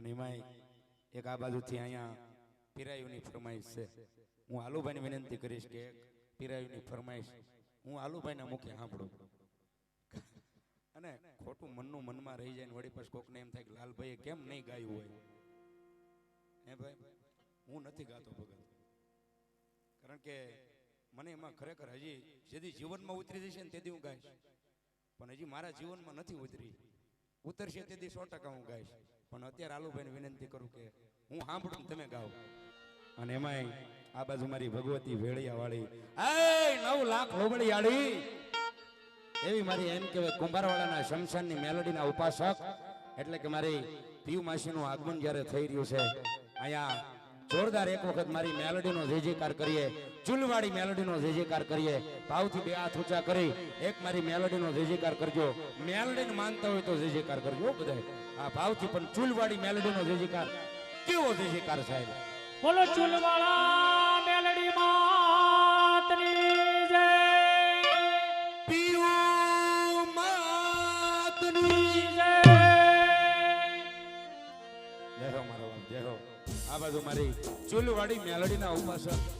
અને એમાંય એક આ બાજુથી અહીંયા પીરાયુની ફરમાઈશ છે. હું આલુભાઈને વિનંતી કરીશ કે પીરાયુની ફરમાઈશ હું આલુભાઈના મુખે સાંભળું. અને ખોટું મનનું મનમાં રહી જાય ને વળી પછી કોકને એમ થાય કે લાલભાઈએ કેમ નહીં ગાયું હોય? હે ભાઈ? હું નથી ગાતો ભગત. કારણ કે મને એમાં ખરેખર હજી જેથી જીવનમાં ઉતરી જશે ને તેથી હું ગાઈશ. પણ હજી મારા જીવનમાં નથી ઉતરી. ઉતરશે તેથી સો ટકા હું ગાઈશ. પણ અત્યારે આલુભાઈને વિનંતી કરું કે હું સાંભળું તમે ગાઓ. અને એમાંય આ બાજુ મારી ભગવતી વેળિયા વાળી નવ લાખ લોબડિયાળી એવી મારી એમ કહેવાય કુંભારવાળાના શમશાનની મેલોડીના ઉપાસક. એટલે કે મારી પીયુ માસીનું આગમન જ્યારે થઈ રહ્યું છે, અહીંયા જોરદાર એક વખત મારી મેલોડીનો નો જયકાર કરીએ, ચૂલવાળી મેલોડીનો નો જયકાર કરીએ. ભાવથી બે હાથ ઊંચા કરી, એક મારી મેલોડીનો જય જયકાર કરજો. મેલોડીને માનતા હોય તો જયકાર કરજો બધા આ ભાવથી પણ ચૂલવાળી મેલોડીનો જય જયકાર. કેવો જય જયકાર સાહેબ? બોલો ચૂલવાળા મેલડી માતની જય. પીયુ માતની જય. જય. હો મારો જય હો. આ બાજુ મારી ચૂલવાળી મેલડીના ઉપાસક.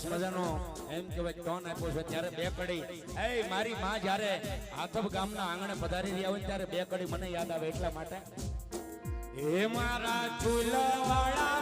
સરસ મજાનો એમ કહેવાય ટોન આપ્યો છે, ત્યારે બે કડી. એ મારી માં જ્યારે આથબ ગામના આંગણે પધારી રહ્યા હોય ત્યારે બે કડી મને યાદ આવે એટલા માટે. હે મારા ચૂલવાળા મેલડી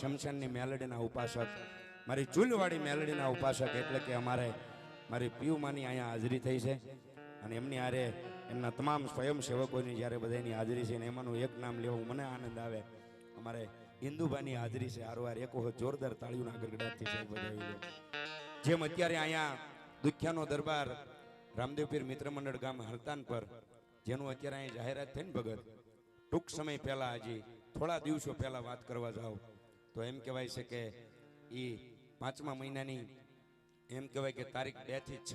શમશાનની મેલડીના ઉપાસક, મારી ચૂલવાળી મેલડીના ઉપાસક એટલે કે અમારે, મારી પીયુમાની અહીંયા હાજરી થઈ છે. અને એમની આરે એમના તમામ સ્વયંસેવકોની જ્યારે બધાની હાજરી છે ને એમાંનું એક નામ લેવું મને આનંદ આવે. અમારે ઇન્દુભાની હાજરી છે. હારવાર એક વખત જોરદાર તાળીઓના ગરગડાટથી સાહેબ બજાવી જેમ અત્યારે અહીંયા દુખ્યાનો દરબાર રામદેવપીર મિત્ર મંડળ ગામ હરતાન પર, જેનું અત્યારે અહીં જાહેરાત થઈ ને ભગત, ટૂંક સમય પહેલા હજી થોડા દિવસો પહેલા વાત કરવા જાઓ. તો એમ કહેવાય છે કે એ પાંચમા મહિનાની એમ કહેવાય કે તારીખ બેથી છ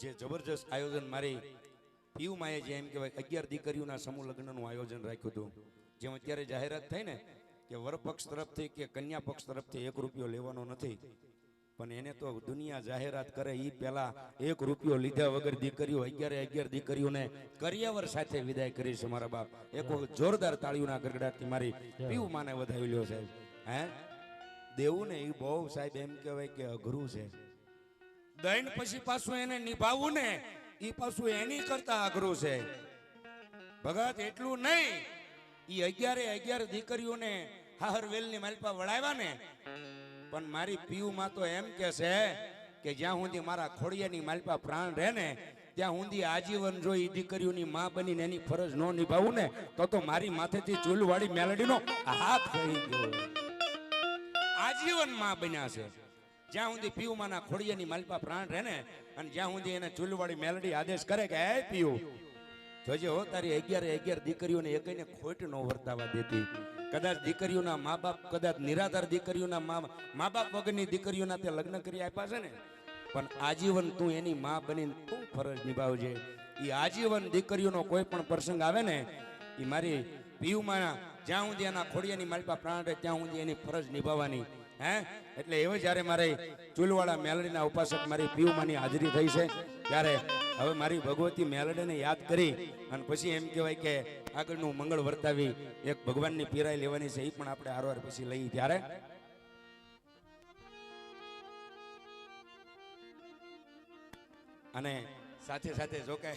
જે જબરજસ્ત આયોજન મારી પીયુમાએ જે એમ કહેવાય અગિયાર દીકરીઓના સમૂહ લગ્નનું આયોજન રાખ્યું હતું. જેમ અત્યારે જાહેરાત થઈ ને કે વર પક્ષ તરફથી કે કન્યા પક્ષ તરફથી એક રૂપિયો લેવાનો નથી. પણ એને તો દુનિયા જાહેરાત કરે એ પહેલા એક રૂપિયો લીધા વગર દીકરીઓ, અગિયારે અગિયાર દીકરીઓને કરિયાવર સાથે વિદાય કરી છે મારા બાપ. એક જોરદાર તાળીઓના ગરગડાટથી મારી પીવું માને વધાવી લ્યો સાહેબ. હે? દેવું ને એ બહુ સાહેબ એમ કહેવાય કે અઘરું છે. દૈન પછી પાછું એને નિભાવવું ને એ પાછું એની કરતા અઘરું છે. ભગત, એટલું નહીં. એ અગિયારે અગિયાર દીકરીઓને વેલની માલપા વળાવ્યા ને પણ મારી પીયુમાં તો એમ કે છે કે જ્યાં સુધી મારા ખોડિયાની માલપા પ્રાણ રહે ને, ત્યાં સુધી આજીવન જો એ દીકરીઓની માં બનીને એની ફરજ ન નિભાવું ને, તો તો મારી માથેથી ચૂલવાળી મેલડીનો હાથ કરી ગયો. આજીવનમાં બન્યા છે. જ્યાં સુધી પીયુમાના ખોડિયાની માલપા પ્રાણ રહે ને, અને જ્યાં સુધી એને ચૂલવાળી મેલડી આદેશ કરે કે, હે પીયુ જોજે હો તારી અગિયારે અગિયાર દીકરીઓને એકઈને ખોટ ન વર્તાવા દેતી. કદાચ દીકરીઓના મા બાપ કદાચ નિરાધાર દીકરીઓના મા મા બાપ વગરની દીકરીઓના તે લગ્ન કરી આપ્યા છે ને? પણ આજીવન તું એની મા બનીને તું ફરજ નિભાવજે. એ આજીવન દીકરીઓનો કોઈ પણ પ્રસંગ આવે ને એ મારી પીયુમાં જ્યાં સુધી એના ખોડિયાની માલપા પ્રાણ રહે, ત્યાં સુધી એની ફરજ નિભાવવાની. હે? એટલે એવો જ્યારે મારે ચૂલવાળા મેલડીના ઉપાસક મારી પીયુમાની હાજરી થઈ છે, ત્યારે હવે મારી ભગવતી મેલડીને યાદ કરી અને પછી એમ કહેવાય કે આગળનું મંગળ વર્તાવી એક ભગવાનની પીરાઈ લેવાની છે, એ પણ આપણે હારવાર પછી લઈ ત્યારે. અને સાથે સાથે જો કે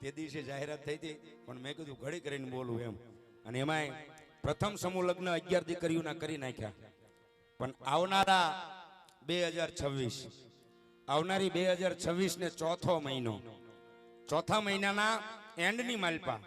તે દિવસે જાહેરાત થઈ હતી, પણ મેં કીધું ઘડી કરીને બોલું એમ. અને એમાંય પ્રથમ સમૂહ લગ્ન અગિયાર દીકરીઓના કરી નાખ્યા. પણ આવનારા બે હજાર છવ્વીસ, આવનારી બે હજાર છવ્વીસ ને ચોથો મહિનો. ચોથા મહિનાના એન્ડની માલપા.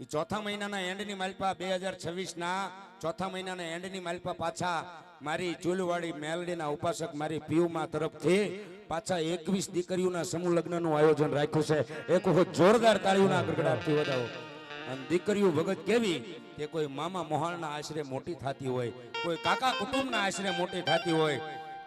એ ચોથા મહિનાના એન્ડની માલપા બે હજાર છવ્વીસના, ચોથા મહિનાના એન્ડની માલપા પાછા મારી ચૂલવાળી મેલડીના ઉપાસક મારી પીયુમા તરફથી પાછા એકવીસ દીકરીઓના સમૂહ લગ્નનું આયોજન રાખ્યું છે. એક વખત જોરદાર તાળીઓના ગડગડાટથી વધાવો. અને દીકરીઓ ભગત કેવી? કે કોઈ મામા મોહાળના આશરે મોટી થતી હોય, કોઈ કાકા કુટુંબના આશરે મોટી થતી હોય,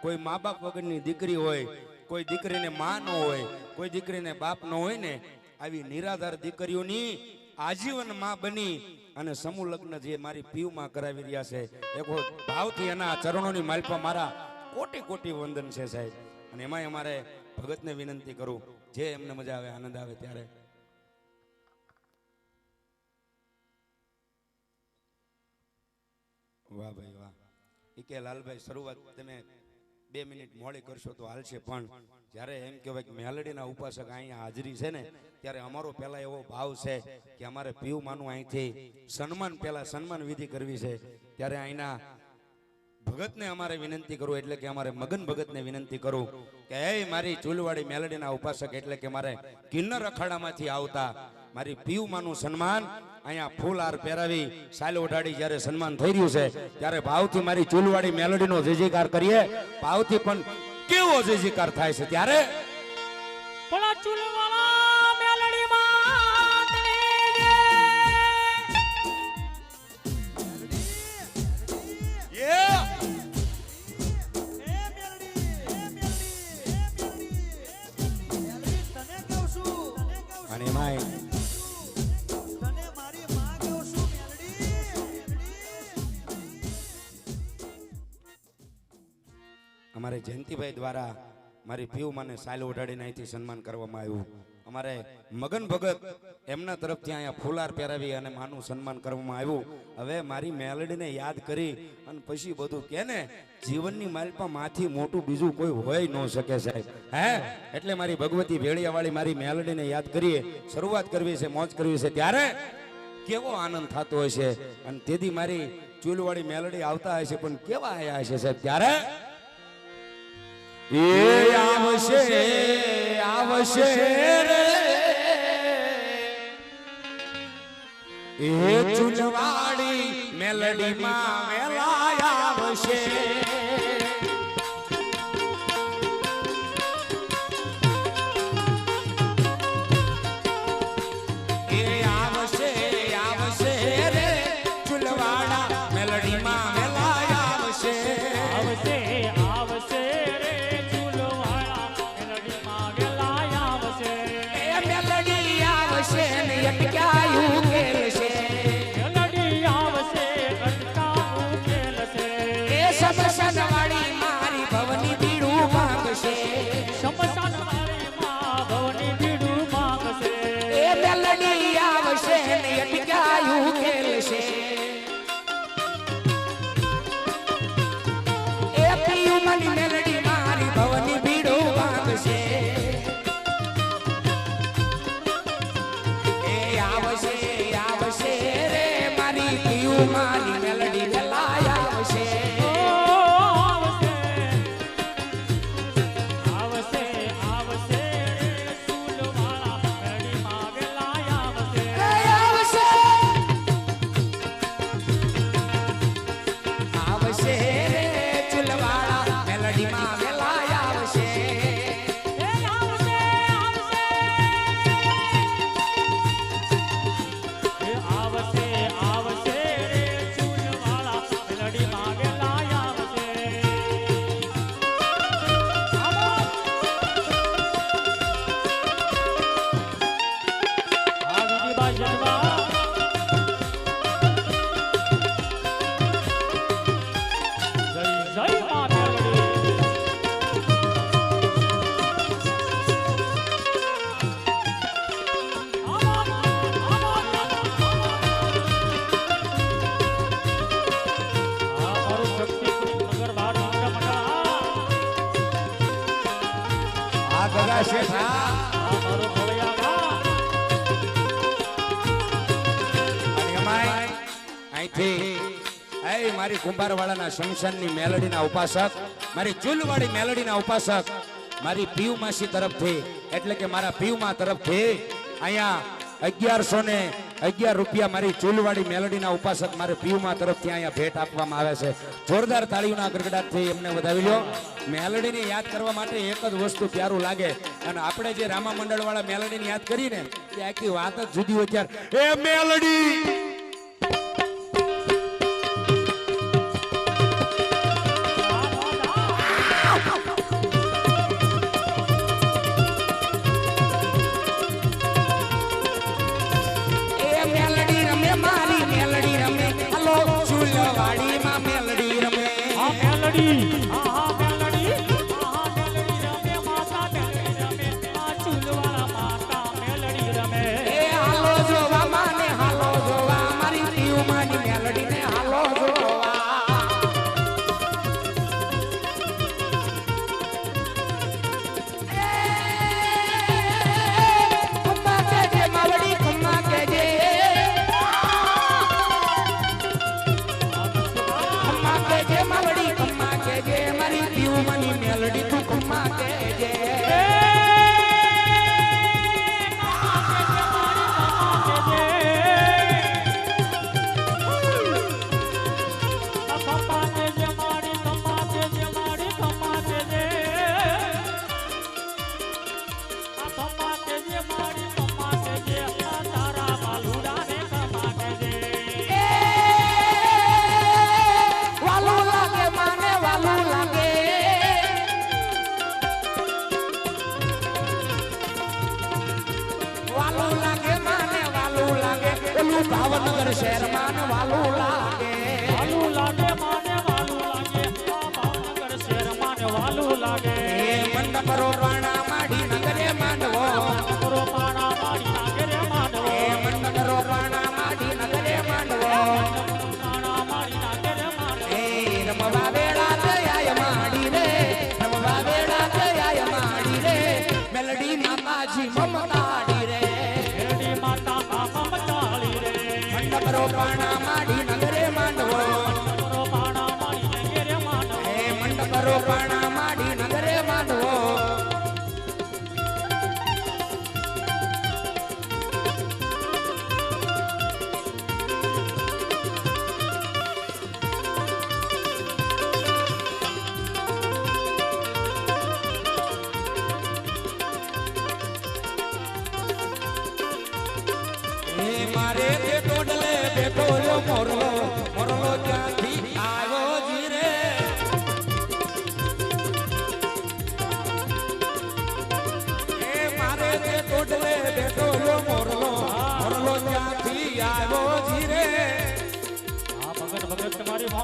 કોઈ મા બાપ વગરની દીકરી હોય, કોઈ દીકરીને મા ન હોય, કોઈ દીકરીને બાપ ન હોય ને, આવી નિરાધાર દીકરીઓની આજીવનમાં બની અને સમૂહ લગ્ન જે મારી પીવમાં કરાવી રહ્યા છે, એક ભાવથી એના ચરણોની માલપા મારા કોટી કોટી વંદન છે સાહેબ. અને એમાંય અમારે ભગતને વિનંતી કરું, જે એમને મજા આવે, આનંદ આવે ત્યારે. વાહ ભાઈ વાહ. કે લાલભાઈ, શરૂઆત તમે બે મિનિટ મોડી કરશો તો હાલશે, પણ જ્યારે એમ કહેવાય કે મેલડીના ઉપાસક અહીંયા હાજરી છે ને, ત્યારે અમારો પહેલા એવો ભાવ છે કે અમારે પીવ માનું અહીંથી સન્માન, પહેલા સન્માન વિધિ કરવી છે. ત્યારે અહીંના ભગતને અમારે વિનંતી કરું, એટલે કે અમારે મગન ભગતને વિનંતી કરું કે એ મારી ચૂલવાડી મેલડીના ઉપાસક, એટલે કે મારે કિન્નર અખાડામાંથી આવતા મારી પીવ માનું સન્માન અહીંયા ફૂલ હાર પહેરાવી સાલ ઓઢાડી જ્યારે સન્માન થઈ રહ્યું છે, ત્યારે ભાવથી મારી ચૂલવાડી મેલોડીનો જયજયકાર કરીએ. ભાવથી પણ કેવો જયજયકાર થાય છે ત્યારે? પણ અમારે જયંતિભાઈ દ્વારા મારી પીવ માને સાલ ઓઢાડીને અહીંથી સન્માન કરવામાં આવ્યું. અમારે મગન ભગત એમના તરફથી અહીંયા ફુલાર પહેરાવી અને માનું સન્માન કરવામાં આવ્યું. હવે મારી મેલડીને યાદ કરી અને પછી બધું કે ને, જીવનની માલપા માથી મોટું બીજું કોઈ હોય ન શકે સાહેબ. હે? એટલે મારી ભગવતી ભેળિયાવાળી મારી મેલડીને યાદ કરીએ. શરૂઆત કરવી છે, મોજ કરવી છે. ત્યારે કેવો આનંદ થતો હોય છે અને તેથી મારી ચૂલવાળી મેલડી આવતા હશે, પણ કેવા આવ્યા હશે સાહેબ? ત્યારે એ આવશે આવશે રે. એ ચૂલવાળી મેલડીમાં મેલા આવશે. એ સમસન કુંભારવાળાના શમશાનની મેલડીના ઉપાસક, મારી ચૂલવાળી મેલડીના ઉપાસક, મારી પીવ માસી તરફથી, એટલે કે મારા પીવમાં તરફથી, અહીંયા અગિયારસો ને અગિયાર રૂપિયા મારી ચૂલવાળી મેલડીના ઉપાસક, મારે પીવમાં તરફથી અહીંયા ભેટ આપવામાં આવે છે. જોરદાર તાળીઓના ગરગડાટથી એમને વધાવી લો મેલડીને યાદ કરવા માટે એક જ વસ્તુ પ્યારું લાગે, અને આપણે જે રામા મંડળવાળા મેલડીને યાદ કરીને, એ આખી વાત જ જુદી હોય ત્યારે, એ મેલડી তোমাকে ભાવનગર શહેરમાં વાલુલા. ರೋಪಣ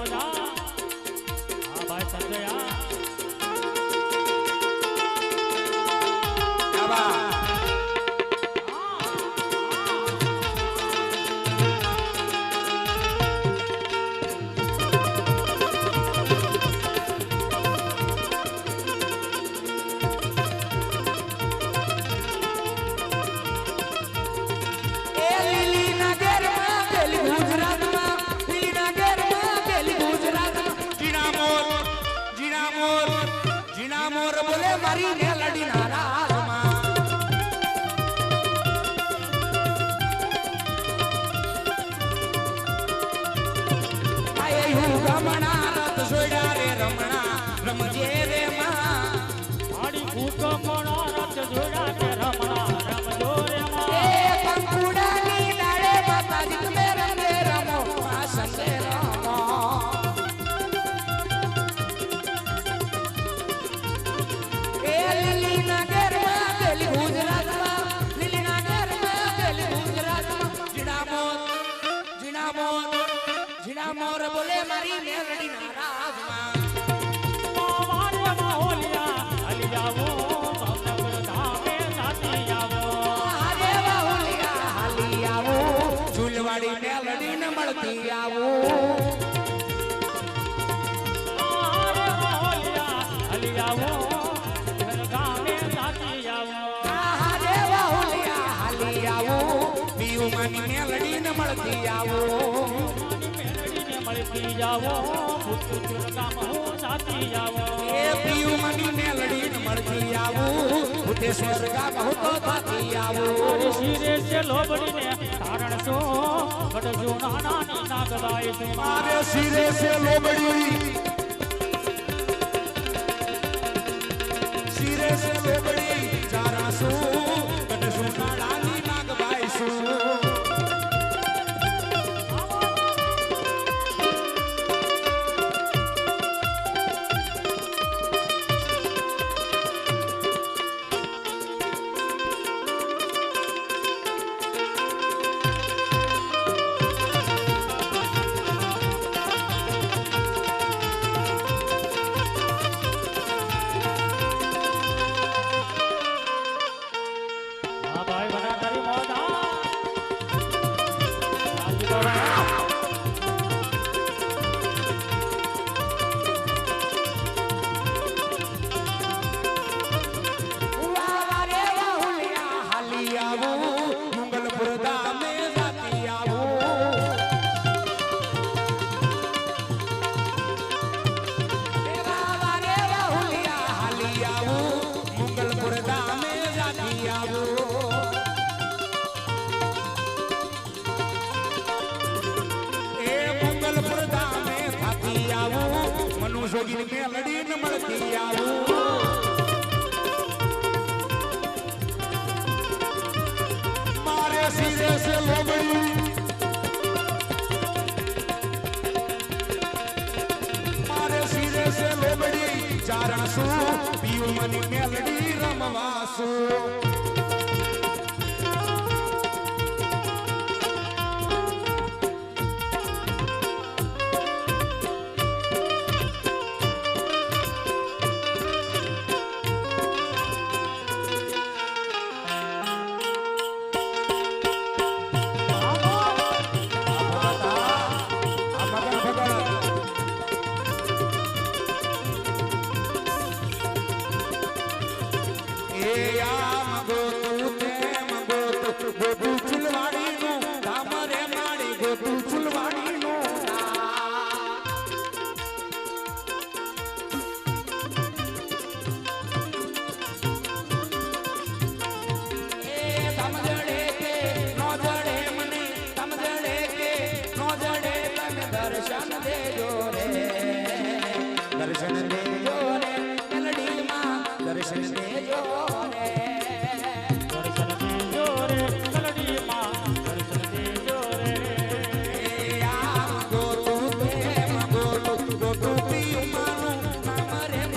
Lord. મોર બોલે મારી ને લડી નારા જાતી આવો કામ હું જાતી આવો. એ પીયુ મની મેલડી મળતી આવું. ભૂતે સ્વર્ગા બહુ ભાતી આવું. શિરે છે લોબડી ને તારણ છો. ગડજો નાના નાના ગલાય મારે શિરે છે લોબડી. ખેલડી રમવાસુ.